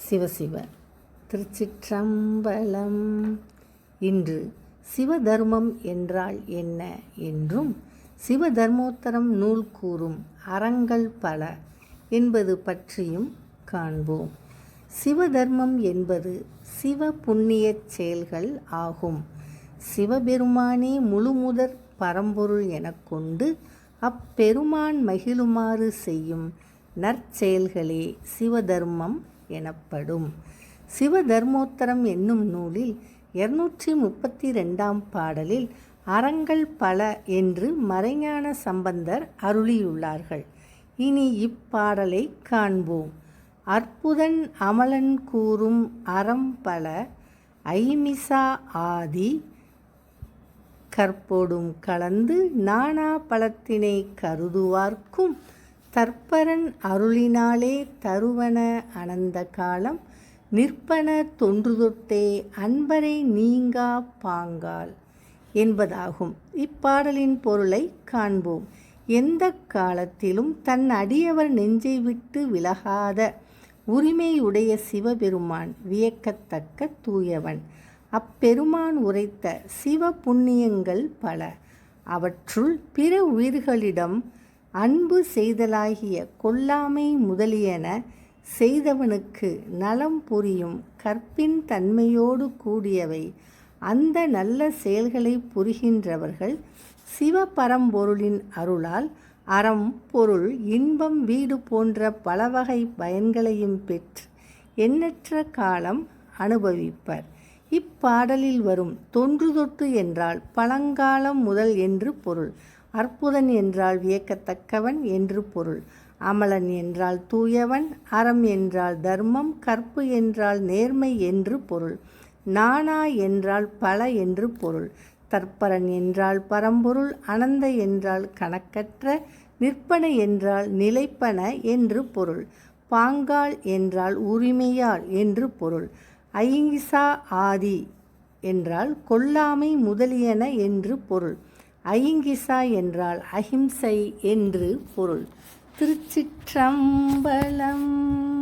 சிவசிவ. திருச்சிற்றம்பலம். இன்று சிவதர்மம் என்றால் என்ன என்றும் சிவதர்மோத்தரம் நூல் கூறும் அறங்கள் பல என்பது பற்றியும் காண்போம். சிவதர்மம் என்பது சிவ புண்ணியச் செயல்கள் ஆகும். சிவபெருமானே முழுமுதற் பரம்பொருள் எனக் கொண்டு அப்பெருமான் மகிழுமாறு செய்யும் நற்செயல்களே சிவதர்மம் எனப்படும். சிவதர்மோத்தரம் என்னும் நூலில் இருநூற்றி முப்பத்தி ரெண்டாம் பாடலில் அறங்கள் பல என்று மறைஞான சம்பந்தர் அருளியுள்ளார்கள். இனி இப்பாடலை காண்போம். அற்புதன் அமலன் கூறும் அறம் பல ஐமிசா ஆதி கற்போடும் கலந்து நானா பழத்தினை கருதுவார்க்கும் தற்பரன் அருளினாலே தருவன அனந்த காலம் நிற்பன தொன்றுதொட்டே அன்பரை நீங்கா பாங்கால் என்பதாகும். இப்பாடலின் பொருளை காண்போம். எந்த காலத்திலும் தன் அடியவர் நெஞ்சை விட்டு விலகாத உரிமையுடைய சிவபெருமான் வியக்கத்தக்க தூயவன். அப்பெருமான் உரைத்த சிவ புண்ணியங்கள் பல. அவற்றுள் பிற உயிர்களிடம் அன்பு செய்தலாகிய கொல்லாமை முதலியன செய்தவனுக்கு நலம் புரியும் கற்பின் தன்மையோடு கூடியவை அந்த நல்ல செயல்களை புரிகின்றவர்கள் சிவபரம்பொருளின் அருளால் அறம் பொருள் இன்பம் வீடு போன்ற பலவகை பயன்களையும் பெற்று எண்ணற்ற காலம் அனுபவிப்பர். இப்பாடலில் வரும் தொன்று தொட்டு என்றால் பழங்காலம் முதல் என்று பொருள். அற்புதன் என்றால் வியக்கத்தக்கவன் என்று பொருள். அமலன் என்றால் தூயவன் அறம் என்றால் தர்மம் கற்பு என்றால் நேர்மை என்று பொருள். நானா என்றால் பல என்று பொருள். தற்பரன் என்றால் பரம்பொருள் அனந்த என்றால் கணக்கற்ற நிற்பன என்றால் நிலைப்பன என்று பொருள். பாங்கால் என்றால் உரிமையால் என்று பொருள். ஐங்கிசா ஆதி என்றால் கொல்லாமை முதலியன என்று பொருள். அயிங்கிசா என்றால் அஹிம்சை என்று பொருள். திருச்சிற்றம்பலம்.